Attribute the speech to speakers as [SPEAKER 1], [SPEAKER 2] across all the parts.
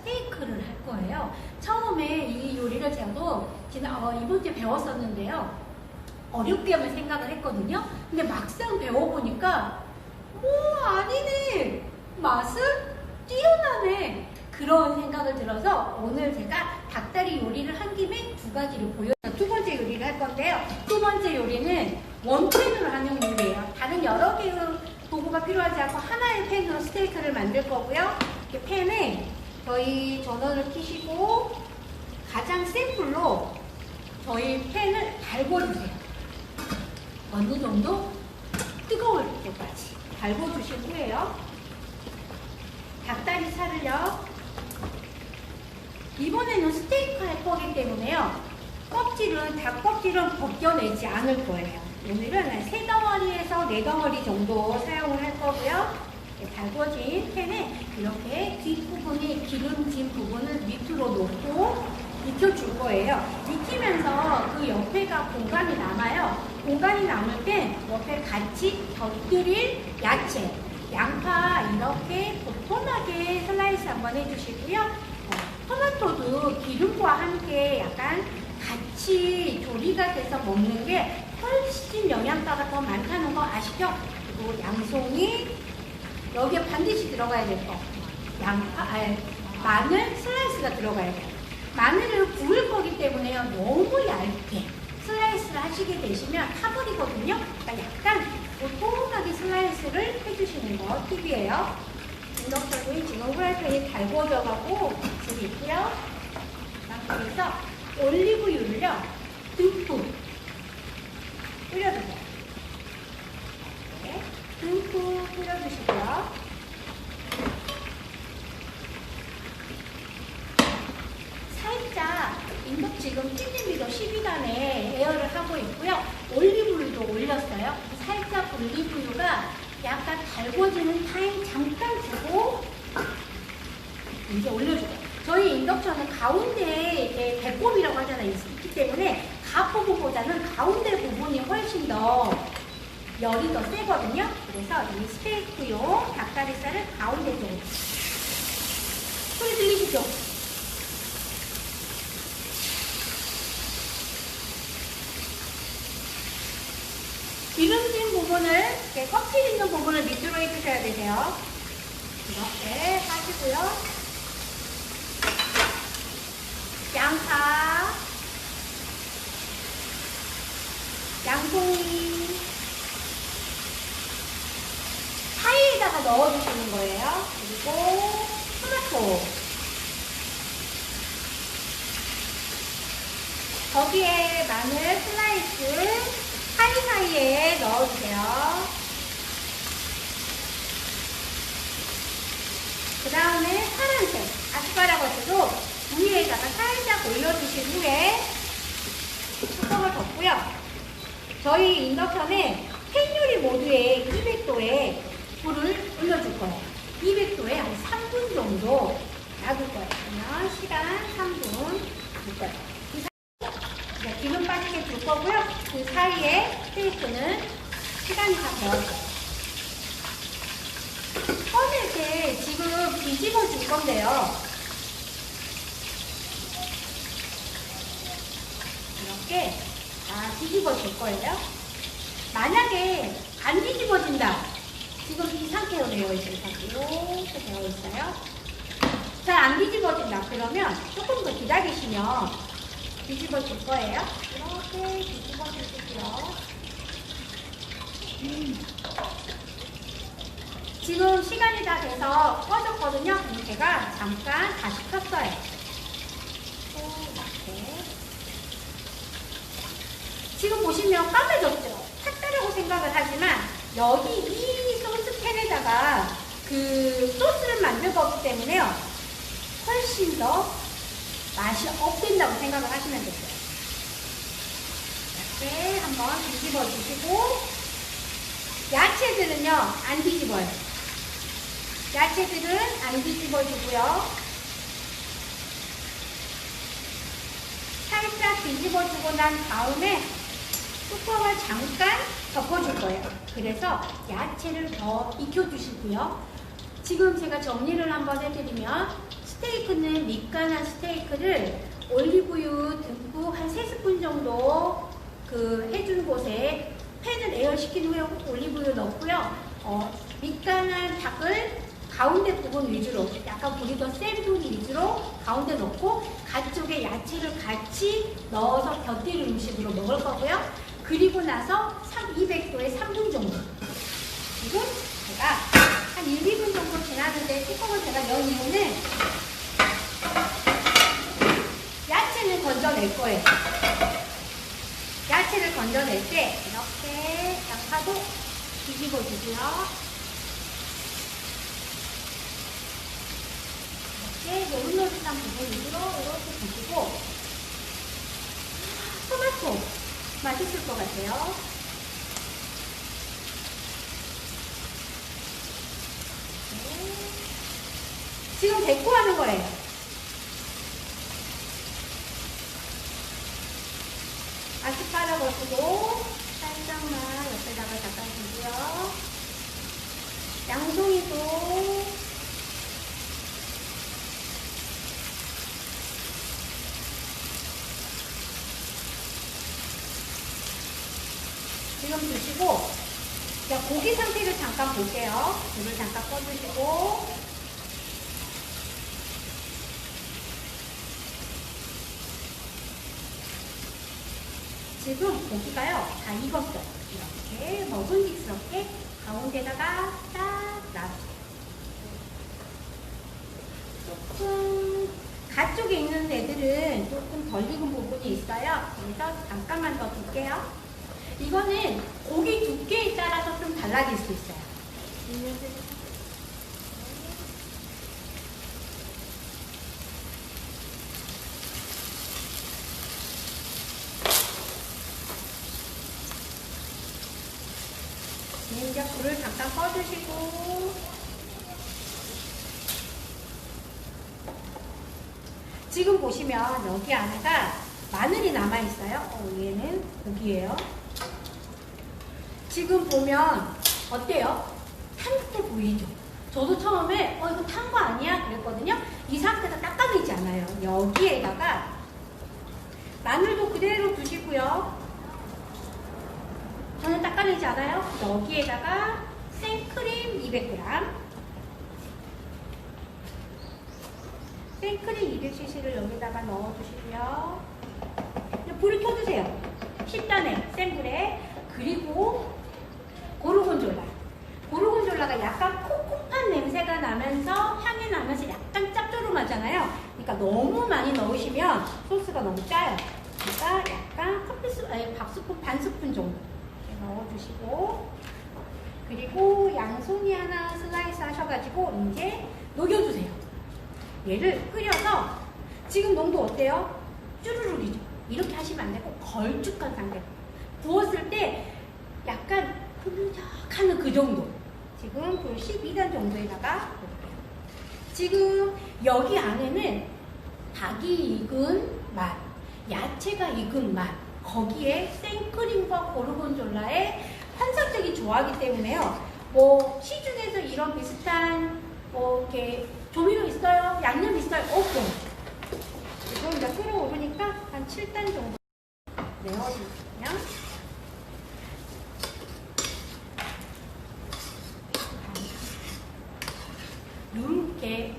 [SPEAKER 1] 스테이크를 할 거예요. 처음에 이 요리를 저도 지난 어, 이번 주에 배웠었는데요. 어렵게만 생각을 했거든요. 근데 막상 배워보니까 뭐 아니네 맛은 뛰어나네 그런 생각을 들어서 오늘 제가 닭다리 요리를 한 김에 두 가지를 보여 두 번째 요리를 할 건데요. 두 번째 요리는 원팬으로 하는 요리예요. 다른 여러 개의 도구가 필요하지 않고 하나의 팬으로 스테이크를 만들 거고요. 이렇게 팬에 저희 전원을 켜시고 가장 센 불로 저희 팬을 달궈주세요. 어느 정도 뜨거울 때까지 달궈주신 후에요. 닭다리 살을요. 이번에는 스테이크 할 거기 때문에요. 껍질은 닭 껍질은 벗겨내지 않을 거예요. 오늘은 세 덩어리에서 네 덩어리 정도 사용을 할 거고요. 달궈진 팬에 이렇게 뒷부분이 기름진 부분을 밑으로 놓고 익혀줄 거예요. 익히면서 그 옆에가 공간이 남아요. 공간이 남을 땐 옆에 같이 곁들일 야채, 양파 이렇게 도톰하게 슬라이스 한번 해주시고요. 어, 토마토도 기름과 함께 약간 같이 조리가 돼서 먹는 게 훨씬 영양가가 더 많다는 거 아시죠? 그리고 양송이 여기에 반드시 들어가야 될 거. 양파, 아니, 마늘 슬라이스가 들어가야 돼요. 마늘을 구울 거기 때문에요. 너무 얇게 슬라이스를 하시게 되시면 타버리거든요. 그러니까 약간 도톰하게 슬라이스를 해주시는 거 팁이에요. 인덕터는 지금 후라이팬이 달궈져 가고 지금 있고요. 상태에서 올리브유를요. 듬뿍 뿌려주세요. 네, 듬뿍 뿌려주시고요. 살짝 인덕 지금 찌짐비도 12단에 에어를 하고 있고요. 올리브유도 올렸어요. 살짝 올리브유가 약간 달궈지는 타임 잠깐 주고 이제 올려줘요. 저희 인덕션은 가운데에 이렇게 배꼽이라고 하잖아요. 있기 때문에 가 부분보다는 가운데 부분이 훨씬 더 열이 더 세거든요. 그래서 이 스테이크용 닭다리살을 가운데 쪽으로 소리 들리시죠? 기름진 부분을 이렇게 껍질 있는 부분을 밑으로 해주셔야 되세요. 이렇게 하시고요. 양파, 양송이 사이에다가 넣어주시는 거예요. 그리고 토마토. 거기에 마늘 슬라이스 사이사이에 넣어주세요. 그 다음에 파란색 아스파라거스도 위에다가 살짝 올려주신 후에 뚜껑을 덮고요. 저희 인덕션에 팬 요리 모드에 200도에 불을 올려줄 거예요. 200도에 한 3분 정도 놔둘 거예요. 그러면 시간 3분 둘 거예요. 그 기름 빠지게 둘 거고요. 그 사이에 스테이크는 시간이 다 되었어요. 꺼낼 때 지금 뒤집어 줄 건데요. 이렇게 다 뒤집어 줄 거예요. 만약에 안 뒤집어진다. 지금 이 상태로 되어 있어요. 이렇게 되어 있어요. 잘 안 뒤집어진다. 그러면 조금 더 기다리시면 뒤집어 줄 거예요. 이렇게 뒤집어 주시고요. 음. 지금 시간이 다 돼서 꺼졌거든요. 그럼 제가 잠깐 다시 켰어요. 이렇게. 지금 보시면 까매졌죠? 탔다라고 생각을 하지만 여기 이 소스팬에다가 그 소스를 만들 거기 때문에요. 훨씬 더 맛이 업된다고 생각을 하시면 돼요. 이렇게 한번 뒤집어 주시고 야채들은요 안 뒤집어요. 야채들은 안 뒤집어 주고요. 살짝 뒤집어 주고 난 다음에 뚜껑을 잠깐 덮어줄 거예요. 그래서 야채를 더 익혀주시고요. 지금 제가 정리를 한번 해드리면 스테이크는 밑간한 스테이크를 올리브유 듬뿍 한 3스푼 정도 그 해준 곳에 팬을 에어시킨 후에 올리브유 넣고요. 어, 밑간한 닭을 가운데 부분 위주로 약간 불이 더센 부분 위주로 가운데 넣고 가쪽에 야채를 같이 넣어서 곁들인 음식으로 먹을 거고요. 그리고 나서 200도에 3분 정도. 지금 제가 한 1, 2분 정도 지났는데 뚜껑을 제가 연 이유는 야채는 건져낼 거예요. 야채를 건져낼 때 이렇게 양파도 뒤집어 주고요. 이렇게 노릇노릇한 부분 위주로 이렇게 뒤지고 토마토 맛있을 것 같아요. 네. 지금 데코 하는 거예요. 아스파라거스도 살짝만 옆에다가 잠깐 주고요. 양송이도 드시고 자, 고기 상태를 잠깐 볼게요. 불을 잠깐 꺼주시고 지금 고기가요 다 익었어요. 이렇게 먹음직스럽게 가운데다가 딱 놔주세요. 조금 가쪽에 있는 애들은 조금 덜 익은 부분이 있어요. 그래서 잠깐만 더 둘게요. 이거는 고기 두께에 따라서 좀 달라질 수 있어요. 네, 이제 불을 잠깐 꺼주시고 지금 보시면 여기 안에가 마늘이 남아있어요. 어, 얘는 고기예요. 지금 보면 어때요? 탄 듯해 보이죠? 저도 처음에 어 이거 탄 거 아니야? 그랬거든요. 이 상태가 닦아내지 않아요. 여기에다가 마늘도 그대로 두시고요. 저는 닦아내지 않아요. 여기에다가 생크림 200g 생크림 200cc를 여기다가 넣어주시고요. 불을 켜주세요. 10단에 센 불에 그리고 고르곤졸라. 고르곤졸라가 약간 콩콩한 냄새가 나면서 향이 나면서 약간 짭조름하잖아요. 그러니까 너무 많이 넣으시면 소스가 너무 짜요. 그러니까 약간 커피 스 아니 밥 스푼 반 스푼 정도 넣어주시고 그리고 양송이 하나 슬라이스 하셔가지고 이제 녹여주세요. 얘를 끓여서 지금 농도 어때요? 쭈루룩이죠. 이렇게 하시면 안 되고 걸쭉한 상태. 부었을 때 약간 흐르적하는 그 정도. 지금 불 12단 정도에다가 볼게요. 지금 여기 안에는 닭이 익은 맛, 야채가 익은 맛, 거기에 생크림과 고르곤졸라의 환상적인 조화이기 때문에요. 뭐 시중에서 이런 비슷한 뭐 이렇게 조미료 있어요? 양념 있어요? 없어요. 지금 이제 끓어오르니까 한 7단 정도 내어주시면 이렇게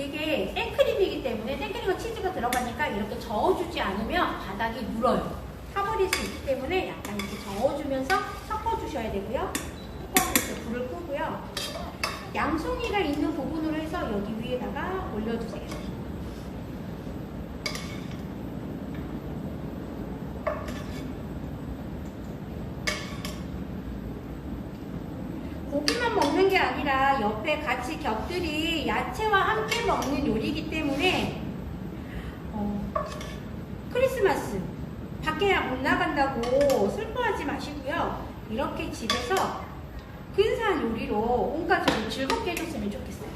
[SPEAKER 1] 되게 생크림이기 때문에 생크림과 치즈가 들어가니까 이렇게 저어주지 않으면 바닥이 물어요. 타버릴 수 있기 때문에 약간 이렇게 저어주면서 섞어주셔야 되고요. 뚜껑을 이렇게 불을 끄고요. 양송이가 있는 부분으로 해서 여기 위에다가 올려주세요. 고기만 먹는 게 아니라 옆에 같이 곁들이 야채와 함께 먹는 요리이기 때문에 어, 크리스마스 밖에 못 나간다고 슬퍼하지 마시고요. 이렇게 집에서 근사한 요리로 온 가족을 즐겁게 해줬으면 좋겠어요.